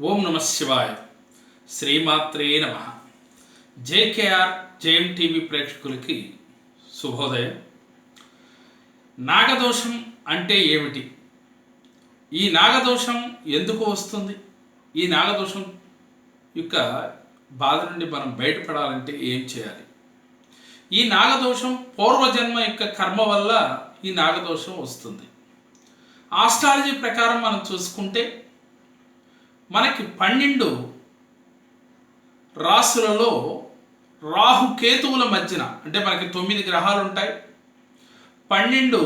ఓం నమ శివాయ. శ్రీమాత్రే నమ. జేకేఆర్ జేఎం టీవీ ప్రేక్షకులకి శుభోదయం. నాగదోషం అంటే ఏమిటి? ఈ నాగదోషం ఎందుకు వస్తుంది? ఈ నాగదోషం యొక్క బాధ నుండి మనం బయటపడాలంటే ఏం చేయాలి? ఈ నాగదోషం పూర్వజన్మ యొక్క కర్మ వల్ల ఈ నాగదోషం వస్తుంది. ఆస్ట్రాలజీ ప్రకారం మనం చూసుకుంటే మనకి పన్నెండు రాసులలో రాహు కేతువుల మధ్యన అంటే మనకి తొమ్మిది గ్రహాలు ఉంటాయి. పన్నెండు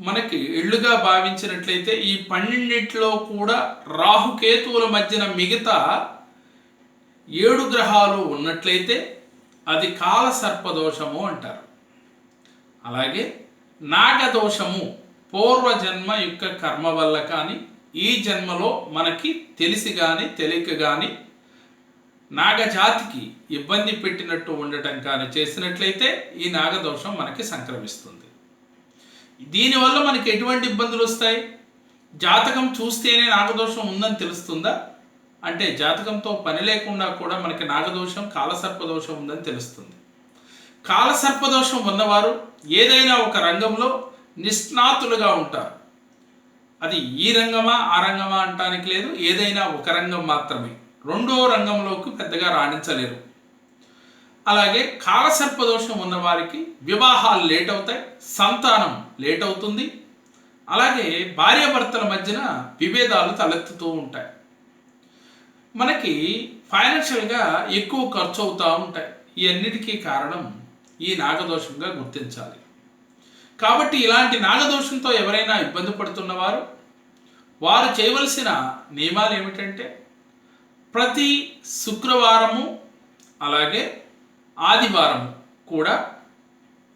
మనకి ఎళ్ళుగా భావించినట్లయితే ఈ పన్నెండిట్లో కూడా రాహుకేతువుల మధ్యన మిగతా ఏడు గ్రహాలు ఉన్నట్లయితే అది కాల సర్పదోషము అంటారు. అలాగే నాగదోషము పూర్వజన్మ యొక్క కర్మ వల్ల కానీ ఈ జన్మలో మనకి తెలిసి కానీ తెలియక కానీ నాగజాతికి ఇబ్బంది పెట్టినట్టు ఉండటం కానీ చేసినట్లయితే ఈ నాగదోషం మనకి సంక్రమిస్తుంది. దీనివల్ల మనకి ఎటువంటి ఇబ్బందులు వస్తాయి? జాతకం చూస్తేనే నాగదోషం ఉందని తెలుస్తుందా? అంటే జాతకంతో పని లేకుండా కూడా మనకి నాగదోషం కాలసర్పదోషం ఉందని తెలుస్తుంది. కాలసర్పదోషం ఉన్నవారు ఏదైనా ఒక రంగంలో నిష్ణాతులుగా ఉంటారు. అది ఈ రంగమా ఆ రంగమా అంటానికి లేదు. ఏదైనా ఒక రంగం మాత్రమే. రెండో రంగంలోకి పెద్దగా రాణించలేరు. అలాగే కాలసర్పదోషం ఉన్న వారికి వివాహాలు లేట్ అవుతాయి సంతానం లేట్ అవుతుంది. అలాగే భార్యాభర్తల మధ్యన విభేదాలు తలెత్తుతూ ఉంటాయి. మనకి ఫైనాన్షియల్గా ఎక్కువ ఖర్చు అవుతూ ఉంటాయి. ఈ అన్నిటికీ కారణం ఈ నాగదోషంగా గుర్తించాలి. కాబట్టి ఇలాంటి నాగదోషంతో ఎవరైనా ఇబ్బంది పడుతున్నవారు వారు చేయవలసిన నియమాలు ఏమిటంటే ప్రతి శుక్రవారము అలాగే ఆదివారము కూడా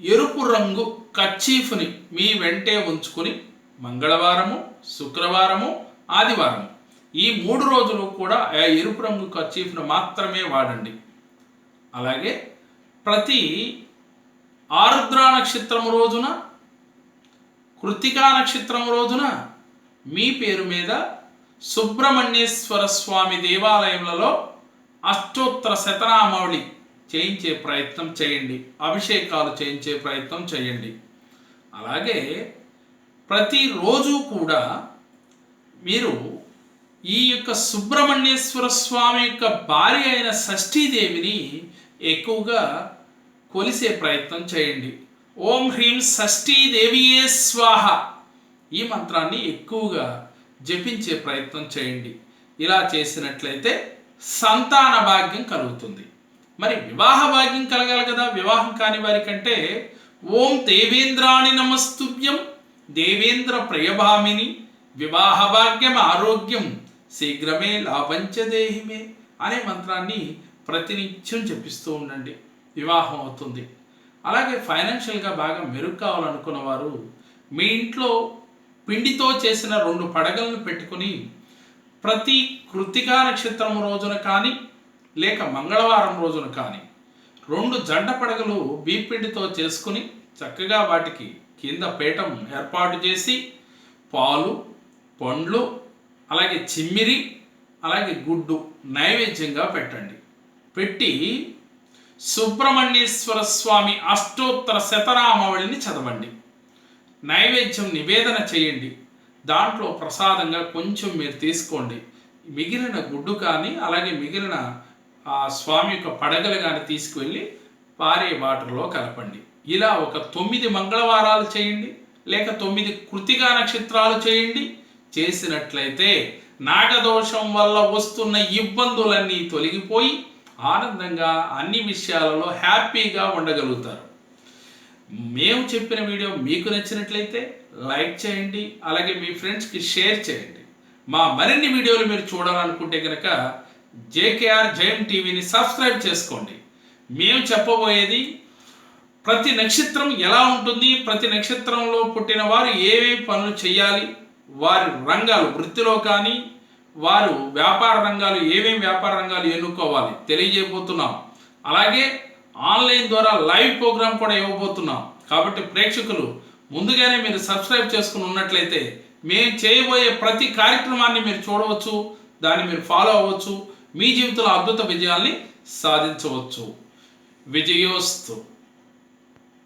ఎరుపు రంగు కచ్చీఫ్ని మీ వెంటే ఉంచుకుని మంగళవారము శుక్రవారము ఆదివారము ఈ మూడు రోజులు కూడా ఆ ఎరుపు రంగు కచ్చీఫ్ను మాత్రమే వాడండి. అలాగే ప్రతి ఆరుద్ర నక్షత్రం రోజున కృతికా నక్షత్రం రోజున మీ పేరు మీద సుబ్రహ్మణ్యేశ్వర స్వామి దేవాలయంలో అష్టోత్తర శతనామావళి చేయించే ప్రయత్నం చేయండి. అభిషేకాలు చేయించే ప్రయత్నం చేయండి. అలాగే ప్రతిరోజు కూడా మీరు ఈ యొక్క సుబ్రహ్మణ్యేశ్వర స్వామి యొక్క భార్య అయిన షష్ఠీదేవిని ఎక్కువగా కొలిసే ప్రయత్నం చేయండి. ఓం హ్రీం షష్ఠీదేవియే స్వాహ. ఈ మంత్రాన్ని ఎక్కువగా జపించే ప్రయత్నం చేయండి. ఇలా చేసినట్లయితే సంతాన భాగ్యం కలుగుతుంది. మరి వివాహ భాగ్యం కలగాలి కదా వివాహం కాని వారికంటే ఓం దేవేంద్రాణి నమస్తుభ్యం దేవేంద్ర ప్రియభామిని వివాహ భాగ్యం ఆరోగ్యం శీఘ్రమే లాభంచదేహిమే అనే మంత్రాన్ని ప్రతినిత్యం జపిస్తూ ఉండండి. వివాహం అవుతుంది. అలాగే ఫైనాన్షియల్గా బాగా మెరుగు కావాలనుకున్న వారు మీ ఇంట్లో పిండితో చేసిన రెండు పడగలను పెట్టుకుని ప్రతి కృతికా నక్షత్రం రోజున కానీ లేక మంగళవారం రోజున కానీ రెండు జంట పడగలు బీపిండితో చేసుకుని చక్కగా వాటికి కింద పీఠం ఏర్పాటు చేసి పాలు పండ్లు అలాగే చిమ్మిరి అలాగే గుడ్డు నైవేద్యంగా పెట్టండి. పెట్టి సుబ్రహ్మణ్యేశ్వర స్వామి అష్టోత్తర శతనామావళిని చదవండి. నైవేద్యం నివేదన చేయండి. దాంట్లో ప్రసాదంగా కొంచెం మీరు తీసుకోండి. మిగిలిన గుడ్డు కానీ అలాగే మిగిలిన ఆ స్వామి యొక్క పడగలు కానీ తీసుకువెళ్ళి పారే వాటర్లో కలపండి. ఇలా ఒక తొమ్మిది మంగళవారాలు చేయండి. లేక తొమ్మిది కృతిగా నక్షత్రాలు చేయండి. చేసినట్లయితే నాగదోషం వల్ల వస్తున్న ఇబ్బందులన్నీ తొలగిపోయి ఆనందంగా అన్ని విషయాలలో హ్యాపీగా ఉండగలుగుతారు. మేము చెప్పిన వీడియో మీకు నచ్చినట్లయితే లైక్ చేయండి అలాగే మీ ఫ్రెండ్స్కి షేర్ చేయండి. మా మరిన్ని వీడియోలు మీరు చూడాలనుకుంటే కనుక జేకేఆర్ జయం టీవీని సబ్స్క్రైబ్ చేసుకోండి. మేము చెప్పబోయేది ప్రతి నక్షత్రం ఎలా ఉంటుంది ప్రతి నక్షత్రంలో పుట్టిన వారు ఏవే పనులు చేయాలి వారి రంగాలు వృత్తిలో కానీ వారు వ్యాపార రంగాలు ఏమేమి వ్యాపార రంగాలు ఎన్నుకోవాలి తెలియజేయబోతున్నాం. అలాగే ఆన్లైన్ ద్వారా లైవ్ ప్రోగ్రాం కూడా ఇవ్వబోతున్నాం. కాబట్టి ప్రేక్షకులు ముందుగానే మీరు సబ్స్క్రైబ్ చేసుకుని ఉన్నట్లయితే మేము చేయబోయే ప్రతి కార్యక్రమాన్ని మీరు చూడవచ్చు దాన్ని మీరు ఫాలో అవ్వచ్చు మీ జీవితంలో అద్భుత విజయాల్ని సాధించవచ్చు. విజయోస్తు.